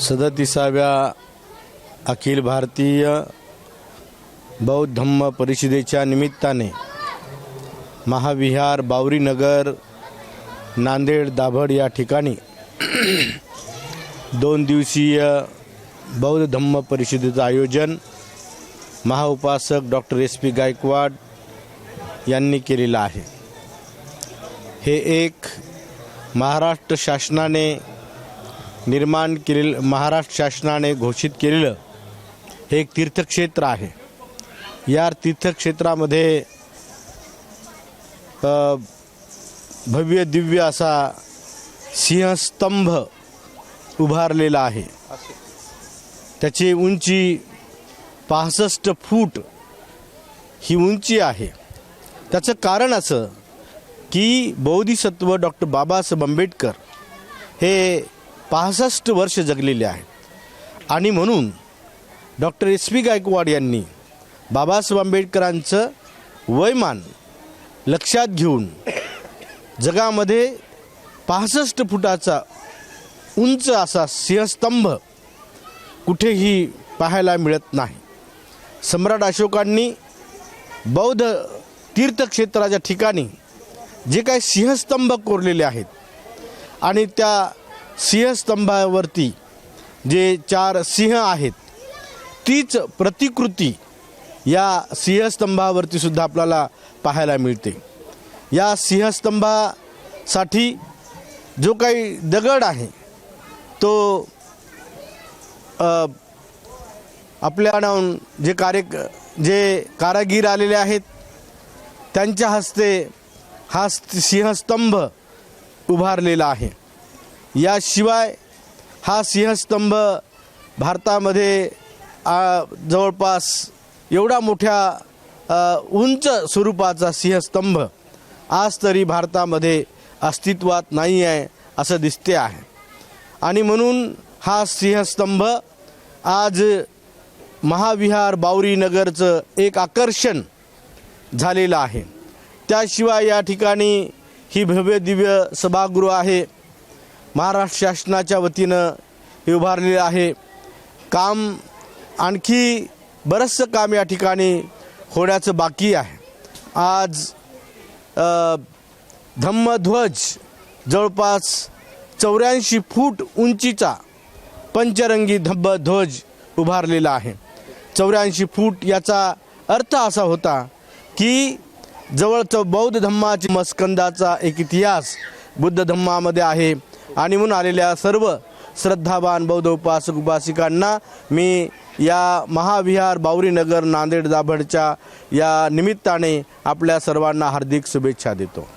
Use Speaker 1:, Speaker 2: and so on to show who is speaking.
Speaker 1: सदतीसाव्या अखिल भारतीय बौद्ध धम्म परिषदेच्या निमित्ताने महाविहार बावरीनगर नांदेड दाभड या ठिकाणी दोन दिवसीय बौद्ध धम्म परिषदेचं आयोजन महाउपासक डॉक्टर एस पी गायकवाड यांनी केलेलं आहे. हे एक महाराष्ट्र शासनाने निर्माण केलेलं महाराष्ट्र शासनाने घोषित केलेलं हे एक तीर्थक्षेत्र आहे. या तीर्थक्षेत्रामध्ये भव्य दिव्य असा सिंहस्तंभ उभारलेला आहे. त्याची उंची पासष्ट फूट ही उंची आहे. त्याचं कारण असं की बौद्धिसत्व डॉक्टर बाबासाहेब आंबेडकर हे पासष्ट वर्ष जगलेले आहेत. आणि म्हणून डॉक्टर एस पी गायकवाड यांनी बाबासाहेब आंबेडकरांचं वयमान लक्षात घेऊन जगामध्ये पासष्ट फुटाचा उंच असा सिंहस्तंभ कुठेही पाहायला मिळत नाही. सम्राट अशोकांनी बौद्ध तीर्थक्षेत्राच्या ठिकाणी जे काही सिंहस्तंभ कोरलेले आहेत आणि त्या सिंहस्तंभावरती जे चार सिंह आहेत तीच प्रतिकृती या सिंहस्तंभावरती सुद्धा आपल्याला पाहायला मिळते. या सिंहस्तंभासाठी जो काही दगड आहे तो आपल्या नावून जे कार्य जे कारागीर आलेले आहेत त्यांच्या हस्ते हा सिंहस्तंभ उभारलेला आहे. याशिवाय हा सिंहस्तंभ भारतामध्ये जवळपास एवढा मोठ्या उंच स्वरूपाचा सिंहस्तंभ आज तरी भारतामध्ये अस्तित्वात नाही आहे असं दिसते आहे. आणि म्हणून हा सिंहस्तंभ आज महाविहार बावरी नगरचं एक आकर्षण झालेलं आहे. त्याशिवाय या ठिकाणी ही भव्य दिव्य सभागृह आहे. महाराष्ट्र शासनाच्या वतीनं हे उभारलेलं आहे. काम आणखी बरंचसं काम या ठिकाणी होण्याचं बाकी आहे. आज धम्मध्वज जवळपास चौऱ्याऐंशी फूट उंचीचा पंचरंगी धम्मध्वज उभारलेला आहे. चौऱ्याऐंशी फूट याचा अर्थ असा होता की जवळच बौद्ध धम्माची मस्कंदाचा एक इतिहास बुद्ध धम्मामध्ये आहे. आणि म्हणून आलेल्या सर्व श्रद्धावान बौद्ध उपासक उपासिकांना मी या महाविहार बावरीनगर नांदेड दाभडच्या या निमित्ताने आपल्या सर्वांना हार्दिक शुभेच्छा देतो.